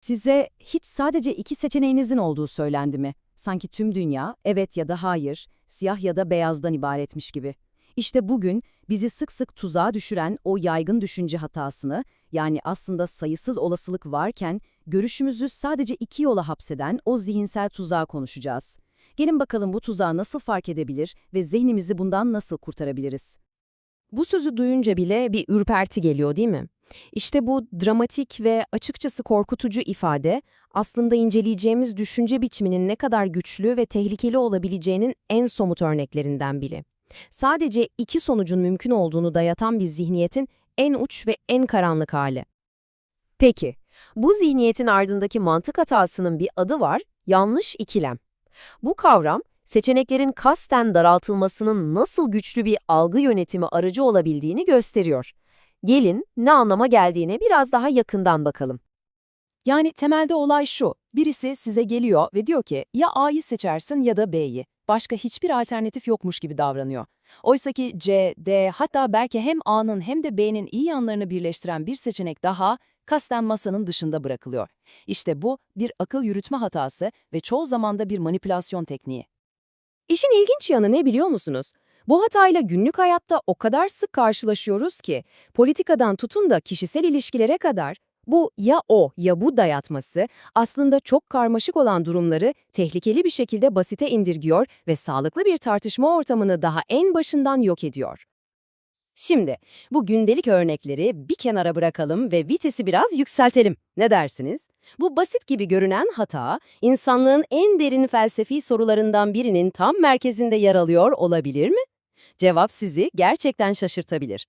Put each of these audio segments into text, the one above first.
Size hiç sadece iki seçeneğinizin olduğu söylendi mi? Sanki tüm dünya evet ya da hayır, siyah ya da beyazdan ibaretmiş gibi. İşte bugün bizi sık sık tuzağa düşüren o yaygın düşünce hatasını, yani aslında sayısız olasılık varken görüşümüzü sadece iki yola hapseden o zihinsel tuzağı konuşacağız. Gelin bakalım bu tuzağı nasıl fark edebilir ve zihnimizi bundan nasıl kurtarabiliriz? Bu sözü duyunca bile bir ürperti geliyor değil mi? İşte bu dramatik ve açıkçası korkutucu ifade aslında inceleyeceğimiz düşünce biçiminin ne kadar güçlü ve tehlikeli olabileceğinin en somut örneklerinden biri. Sadece iki sonucun mümkün olduğunu dayatan bir zihniyetin en uç ve en karanlık hali. Peki, bu zihniyetin ardındaki mantık hatasının bir adı var, yanlış ikilem. Bu kavram, seçeneklerin kasten daraltılmasının nasıl güçlü bir algı yönetimi aracı olabildiğini gösteriyor. Gelin ne anlama geldiğine biraz daha yakından bakalım. Yani temelde olay şu, birisi size geliyor ve diyor ki ya A'yı seçersin ya da B'yi. Başka hiçbir alternatif yokmuş gibi davranıyor. Oysaki C, D hatta belki hem A'nın hem de B'nin iyi yanlarını birleştiren bir seçenek daha kasten masanın dışında bırakılıyor. İşte bu bir akıl yürütme hatası ve çoğu zamanda bir manipülasyon tekniği. İşin ilginç yanı ne biliyor musunuz? Bu hatayla günlük hayatta o kadar sık karşılaşıyoruz ki, politikadan tutun da kişisel ilişkilere kadar bu ya o ya bu dayatması aslında çok karmaşık olan durumları tehlikeli bir şekilde basite indirgiyor ve sağlıklı bir tartışma ortamını daha en başından yok ediyor. Şimdi bu gündelik örnekleri bir kenara bırakalım ve vitesi biraz yükseltelim. Ne dersiniz? Bu basit gibi görünen hata, insanlığın en derin felsefi sorularından birinin tam merkezinde yer alıyor olabilir mi? Cevap sizi gerçekten şaşırtabilir.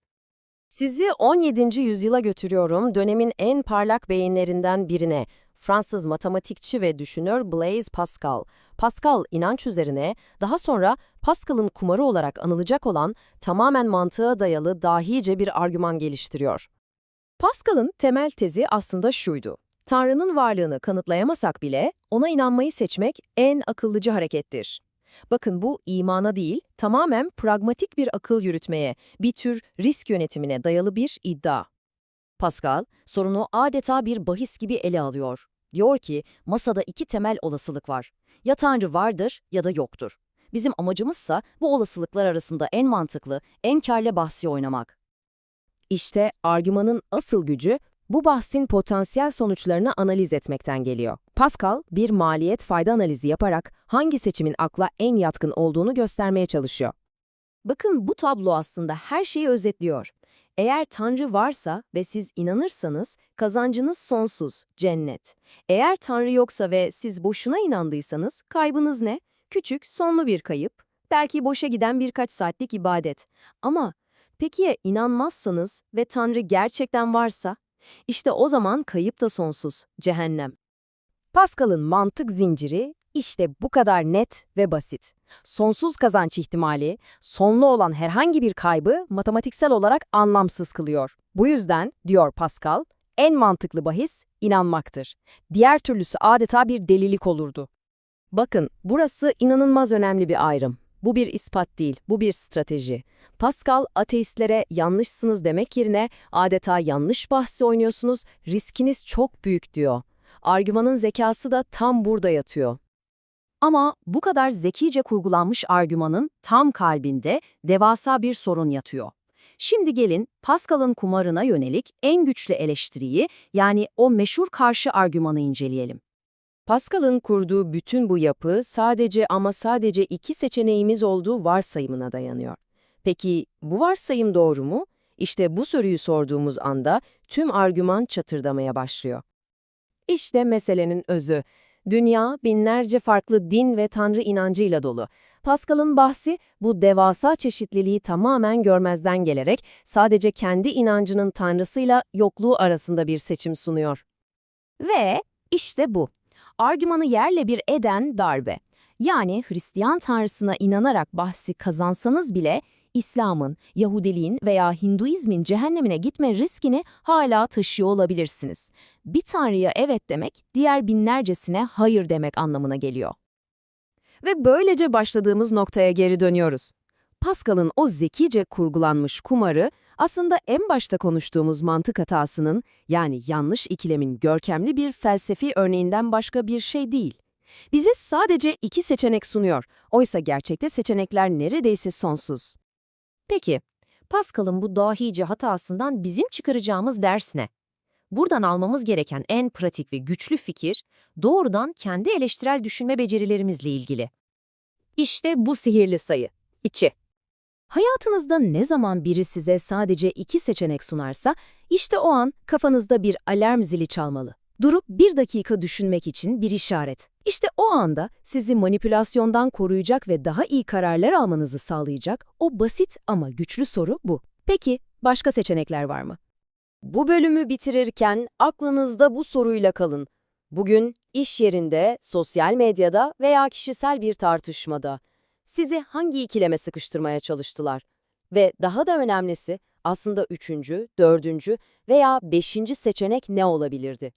Sizi 17. yüzyıla götürüyorum dönemin en parlak beyinlerinden birine. Fransız matematikçi ve düşünür Blaise Pascal. Pascal inanç üzerine, daha sonra Pascal'ın kumarı olarak anılacak olan tamamen mantığa dayalı dahice bir argüman geliştiriyor. Pascal'ın temel tezi aslında şuydu. Tanrı'nın varlığını kanıtlayamasak bile ona inanmayı seçmek en akıllıcı harekettir. Bakın bu imana değil, tamamen pragmatik bir akıl yürütmeye, bir tür risk yönetimine dayalı bir iddia. Pascal, sorunu adeta bir bahis gibi ele alıyor. Diyor ki, masada iki temel olasılık var. Ya Tanrı vardır ya da yoktur. Bizim amacımızsa bu olasılıklar arasında en mantıklı, en kârlı bahsi oynamak. İşte argümanın asıl gücü bu bahsin potansiyel sonuçlarını analiz etmekten geliyor. Pascal, bir maliyet-fayda analizi yaparak hangi seçimin akla en yatkın olduğunu göstermeye çalışıyor. Bakın bu tablo aslında her şeyi özetliyor. Eğer Tanrı varsa ve siz inanırsanız kazancınız sonsuz, cennet. Eğer Tanrı yoksa ve siz boşuna inandıysanız kaybınız ne? Küçük, sonlu bir kayıp, belki boşa giden birkaç saatlik ibadet. Ama peki ya inanmazsanız ve Tanrı gerçekten varsa? İşte o zaman kayıp da sonsuz, cehennem. Pascal'ın mantık zinciri işte bu kadar net ve basit. Sonsuz kazanç ihtimali, sonlu olan herhangi bir kaybı matematiksel olarak anlamsız kılıyor. Bu yüzden, diyor Pascal, en mantıklı bahis inanmaktır. Diğer türlüsü adeta bir delilik olurdu. Bakın, burası inanılmaz önemli bir ayrım. Bu bir ispat değil, bu bir strateji. Pascal, ateistlere yanlışsınız demek yerine adeta yanlış bahsi oynuyorsunuz, riskiniz çok büyük diyor. Argümanın zekası da tam burada yatıyor. Ama bu kadar zekice kurgulanmış argümanın tam kalbinde devasa bir sorun yatıyor. Şimdi gelin Pascal'ın kumarına yönelik en güçlü eleştiriyi yani o meşhur karşı argümanı inceleyelim. Pascal'ın kurduğu bütün bu yapı sadece ama sadece iki seçeneğimiz olduğu varsayımına dayanıyor. Peki bu varsayım doğru mu? İşte bu soruyu sorduğumuz anda tüm argüman çatırdamaya başlıyor. İşte meselenin özü. Dünya binlerce farklı din ve tanrı inancıyla dolu. Pascal'ın bahsi bu devasa çeşitliliği tamamen görmezden gelerek sadece kendi inancının tanrısıyla yokluğu arasında bir seçim sunuyor. Ve işte bu. Argümanı yerle bir eden darbe. Yani Hristiyan tanrısına inanarak bahsi kazansanız bile İslam'ın, Yahudiliğin veya Hinduizmin cehennemine gitme riskini hala taşıyor olabilirsiniz. Bir tanrıya evet demek, diğer binlercesine hayır demek anlamına geliyor. Ve böylece başladığımız noktaya geri dönüyoruz. Pascal'ın o zekice kurgulanmış kumarı Aslında en başta konuştuğumuz mantık hatasının, yani yanlış ikilemin görkemli bir felsefi örneğinden başka bir şey değil. Bize sadece iki seçenek sunuyor. Oysa gerçekte seçenekler neredeyse sonsuz. Peki, Pascal'ın bu dahice hatasından bizim çıkaracağımız ders ne? Buradan almamız gereken en pratik ve güçlü fikir, doğrudan kendi eleştirel düşünme becerilerimizle ilgili. İşte bu sihirli sayı. 2. Hayatınızda ne zaman biri size sadece iki seçenek sunarsa, işte o an kafanızda bir alarm zili çalmalı. Durup bir dakika düşünmek için bir işaret. İşte o anda sizi manipülasyondan koruyacak ve daha iyi kararlar almanızı sağlayacak o basit ama güçlü soru bu. Peki, başka seçenekler var mı? Bu bölümü bitirirken aklınızda bu soruyla kalın. Bugün iş yerinde, sosyal medyada veya kişisel bir tartışmada sizi hangi ikileme sıkıştırmaya çalıştılar? Ve daha da önemlisi aslında üçüncü, dördüncü veya beşinci seçenek ne olabilirdi?